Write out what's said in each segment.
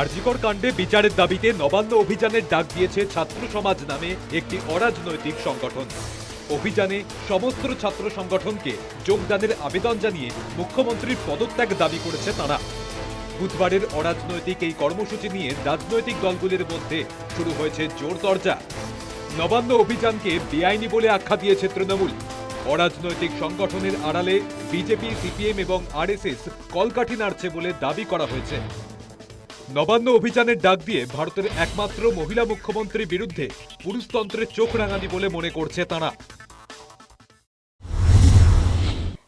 আরজিকর কাণ্ডে বিচারের দাবিতে নবান্ন অভিযানের ডাক দিয়েছে ছাত্র সমাজ নামে একটি অরাজনৈতিক সংগঠন। অভিযানে সমস্ত ছাত্র সংগঠনকে যোগদানের আবেদন জানিয়ে মুখ্যমন্ত্রীর পদত্যাগ দাবি করেছে তারা। বুধবারের অরাজনৈতিক এই কর্মসূচি নিয়ে রাজনৈতিক দলগুলির মধ্যে শুরু হয়েছে জোর চর্চা নবান্ন অভিযানকে বেআইনি বলে আখ্যা দিয়েছে তৃণমূল। অরাজনৈতিক সংগঠনের আড়ালে বিজেপি, সিপিএম এবং আরএসএস কলকাঠি নাড়ছে বলে দাবি করা হয়েছে। নবান্ন অভিযানের ডাক দিয়ে ভারতের একমাত্র মহিলা মুখ্যমন্ত্রীর বিরুদ্ধে পুরুষতন্ত্রের চোখ রাঙানি বলে মনে করছে তারা।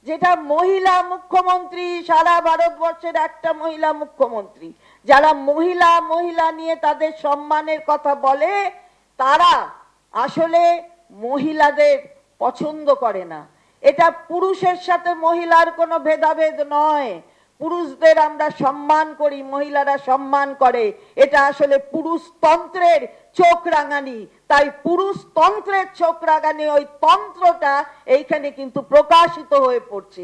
যেটা মহিলা মুখ্যমন্ত্রী, সারা ভারতবর্ষের একটা মহিলা মুখ্যমন্ত্রী। যারা মহিলা মহিলা নিয়ে তাদের সম্মানের কথা বলে, তারা আসলে মহিলাদের পছন্দ করে না। এটা পুরুষের সাথে মহিলার কোনো ভেদাভেদ নয়। পুরুষদের আমরা সম্মান করি, মহিলারা সম্মান করে। এটা আসলে পুরুষতন্ত্রের চোখ রাঙানি। তাই পুরুষতন্ত্রের চোখ রাঙানি ওই তন্ত্রটা এইখানে কিন্তু প্রকাশিত হয়ে পড়ছে।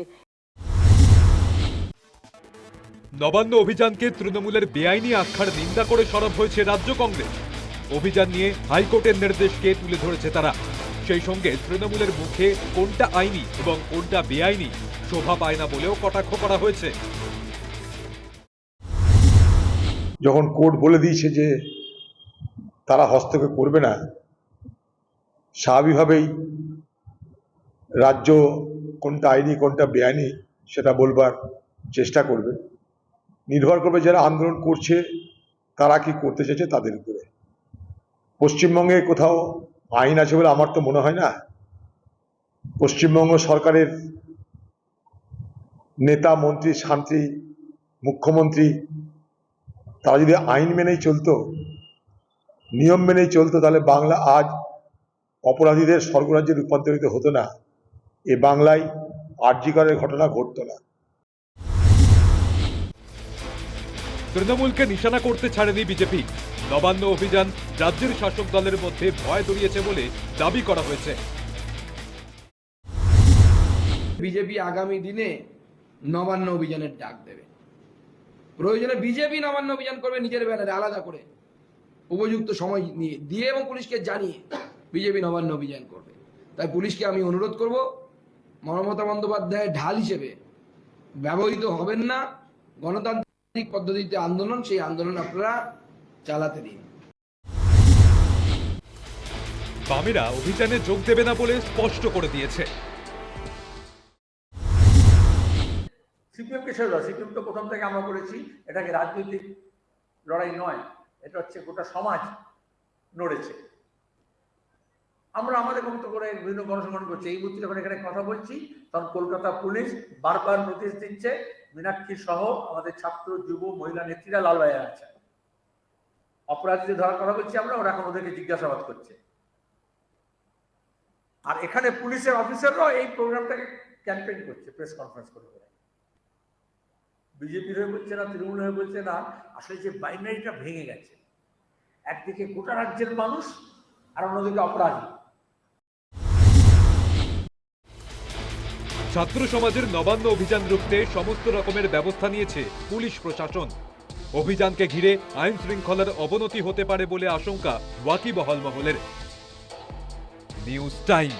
নবান্ন অভিযানকে তৃণমূলের বেআইনি আখ্যার নিন্দা করে সরব হয়েছে রাজ্য কংগ্রেস। অভিযান নিয়ে হাইকোর্টের নির্দেশকে তুলে ধরেছে তারা। সেই সঙ্গে তৃণমূলের মুখে কোনটা আইনি এবং কোনটা বেআইনি শোভা পায় না বলেও কটাক্ষ করা হয়েছে। যখন কোর্ট বলে দিয়েছে যে তারা হস্তক্ষেপ করবে না, স্বাভাবিকভাবেই রাজ্য কোনটা আইনি, কোনটা বেআইনি সেটা বলবার চেষ্টা করবে। নির্ভর করবে যারা আন্দোলন করছে, তারা কি করতে চাইছে তাদের উপরে। পশ্চিমবঙ্গে কোথাও আইন আছে বলে আমার তো মনে হয় না। পশ্চিমবঙ্গ সরকারের নেতা, মন্ত্রী, শান্তি, মুখ্যমন্ত্রী, তারা যদি আইন মেনেই চলতো, নিয়ম মেনেই চলতো, তাহলে বাংলা আজ অপরাধীদের স্বর্গরাজ্যে রূপান্তরিত হতো না। এ বাংলায় আর্যিকরের ঘটনা ঘটতো না। তৃণমূলকে নিশানা করতে ছাড়েনি বিজেপি। নবান্ন অভিযান রাজ্যের শাসক দলের মধ্যে ভয় দড়িয়েছে বলে দাবি করা হয়েছে। বিজেপি আগামী দিনে নবান্ন অভিযানের ডাক দেবে। প্রয়োজনে বিজেপি নবান্ন অভিযান করবে নিজের ব্যানারে আলাদা করে উপযুক্ত সময় নিয়ে, দিয়ে এবং পুলিশকে জানিয়ে বিজেপি নবান্ন অভিযান করবে। তাই পুলিশকে আমি অনুরোধ করব, মমতা বন্দ্যোপাধ্যায়ের ঢাল হিসেবে ব্যবহৃত হবেন না। গণতান্ত্রিক পদ্ধতিতে আন্দোলন, সেই আন্দোলন আপনারা চালাতে দিন। বামেরা অভিযানে যোগ দেবে না বলে স্পষ্ট করে দিয়েছে। সিপিএমকে ছেড়ে দাও সিপিএম তো প্রথম থেকে আমরা করেছি এটাকে রাজনৈতিক লড়াই নয় এটা হচ্ছে গোটা সমাজ নড়েছে। আমরা আমাদের মতো করে বিভিন্ন গণসংগঠন করছি এই মুহূর্তে যখন এখানে কথা বলছি তখন কলকাতা পুলিশ বারবার নোটিশ দিচ্ছে মীনাক্ষী সহ আমাদের ছাত্র যুব মহিলা নেত্রীরা লালবাইয়ে আছে। অপরাধীদের ধরার কথা বলছি আমরা, ওরা এখন ওদেরকে জিজ্ঞাসাবাদ করছে। আর এখানে পুলিশের অফিসাররাও এই প্রোগ্রামটাকে ক্যাম্পেইন করছে, প্রেস কনফারেন্স করে করে। বিজেপির হয়ে বলছে না, তৃণমূল হয়ে বলছে না, আসলে যে বাইনারিটা ভেঙে গেছে। একদিকে গোটা রাজ্যের মানুষ, আর অন্যদিকে অপরাধী। ছাত্র সমাজের নবান্ন অভিযান রুখতে সমস্ত রকমের ব্যবস্থা নিয়েছে পুলিশ প্রশাসন। অভিযানকে ঘিরে আইন শৃঙ্খলার অবনতি হতে পারে বলে আশঙ্কা ওয়াকিবহল মহলের। News time.